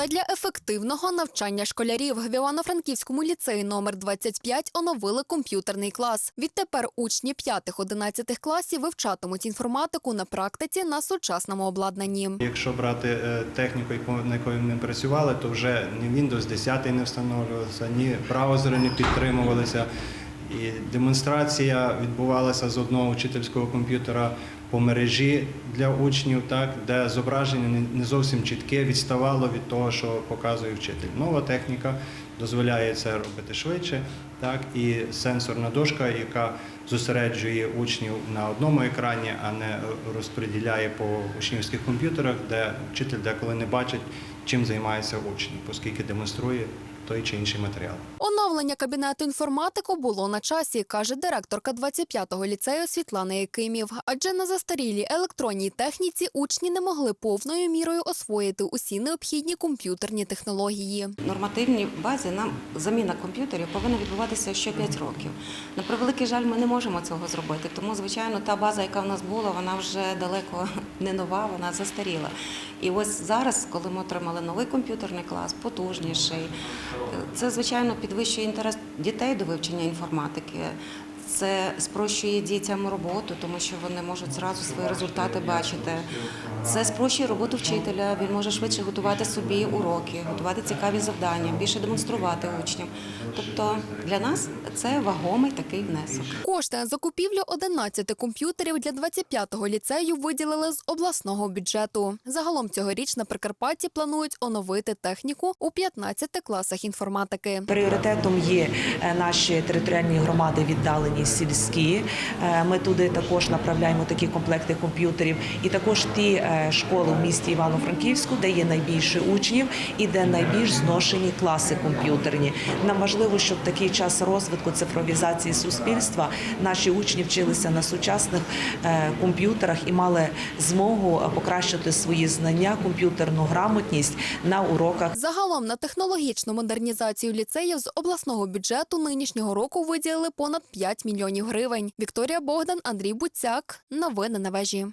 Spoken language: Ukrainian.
Задля ефективного навчання школярів в Івано-Франківському ліцеї номер 25 оновили комп'ютерний клас. Відтепер учні 5-11 класів вивчатимуть інформатику на практиці на сучасному обладнанні. Якщо брати е, техніку, на якою ми працювали, то вже ні Windows 10 не встановлювався, ні браузери не підтримувалися. І демонстрація відбувалася з одного вчительського комп'ютера по мережі для учнів, так, де зображення не- зовсім чітке, відставало від того, що показує вчитель. Нова техніка дозволяє це робити швидше, так, і сенсорна дошка, яка зосереджує учнів на одному екрані, а не розподіляє по учнівських комп'ютерах, де вчитель деколи не бачить, чим займається учень, оскільки демонструє той чи інший матеріал. Оновлення кабінету інформатику було на часі, каже директорка 25-го ліцею Світлана Якимів. Адже на застарілій електронній техніці учні не могли повною мірою освоїти усі необхідні комп'ютерні технології. В нормативній базі нам заміна комп'ютерів повинна відбуватися що 5 років. На превеликий жаль, ми не можемо цього зробити. Тому, звичайно, та база, яка в нас була, вона вже далеко не нова, вона застаріла. І ось зараз, коли ми отримали новий комп'ютерний клас, потужніший, це звичайно підвищує інтерес дітей до вивчення інформатики. Це спрощує дітям роботу, тому що вони можуть зразу свої результати бачити. Це спрощує роботу вчителя. Він може швидше готувати собі уроки, готувати цікаві завдання, більше демонструвати учням. Тобто для нас це вагомий такий внесок. Кошти на закупівлю 11 комп'ютерів для 25-го ліцею виділили з обласного бюджету. Загалом цьогоріч на Прикарпатті планують оновити техніку у 15 класах інформатики. Пріоритетом є е, наші територіальні громади віддалені сільські. Е, Ми туди також направляємо такі комплекти комп'ютерів, і також ті е, школи в місті Івано-Франківську, де є найбільше учнів і де найбільш зношені класи комп'ютерні. Нам важливо, щоб такий час розвитку цифровізації суспільства наші учні вчилися на сучасних е, комп'ютерах і мали змогу покращити свої знання, комп'ютерну грамотність на уроках Загалом на технологічну модернізацію ліцеїв з обласного бюджету нинішнього року виділили понад 5 мільйонів гривень. Вікторія Богдан, Андрій Буцяк. Новини на вежі.